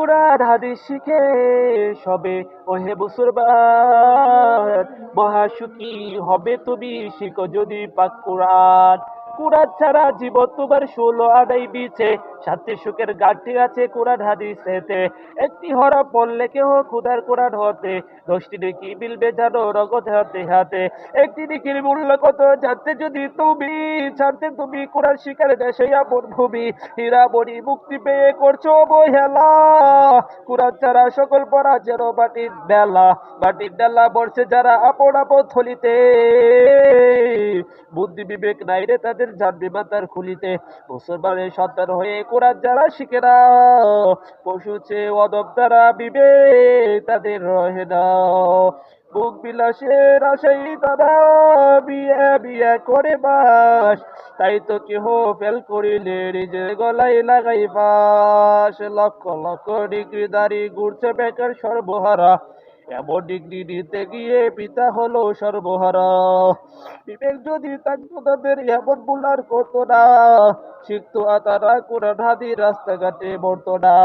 কুরআন, হাদিস শিখে সবে। ওহে মহা মহাসুখী হবে তুমি, শিখো যদি পাক কুরআন। কুরআন ছাড়া জীবন তোমার ষোলো আদাই বিছে। শান্তি সুখের গাঠি আছে কোরআন হাদিসেতে। একটি হরা পড়লে কেহ খুদার কোরআন হতে, দশটি নাকি মিলবে জানো রগত হাতে হাতে। একটি নিকির মূল্য কত জানতে যদি তুমি, জানতে তুমি কোরআন শিকার দেশে আপন ভূমি। হীরা বড়ি মুক্তি পেয়ে করছ অবহেলা। কোরআন ছাড়া সকল পড়া যেন মাটির বেলা। মাটির ডালা বর্ষে যারা আপন আপন থলিতে। বুদ্ধি বিবেক নাই রে তাদের জানবে মাতার খুলিতে। মুসলমানের সন্তান হয়ে কোরআন যারা শিখে না পশু চেয়ে অদব দ্বারা বিবে তাদের রহে না বুক বিলাসের আশাই তারা বিয়ে বিয়ে করে বাস, তাই তো কেহ ফেল করিলে নিজের গলায় লাগাই বাস। লক্ষ লক্ষ ডিগ্রি দাঁড়ি ঘুরছে বেকার সর্বহারা এমন ডিগ্রি নিতে গিয়ে পিতা হলো সর্বহারা। বিবেক যদি থাকতো তাদের এমন বুলার করতো না। শিখতো তারা কোরআন হাদি রাস্তাঘাটে মরতো না।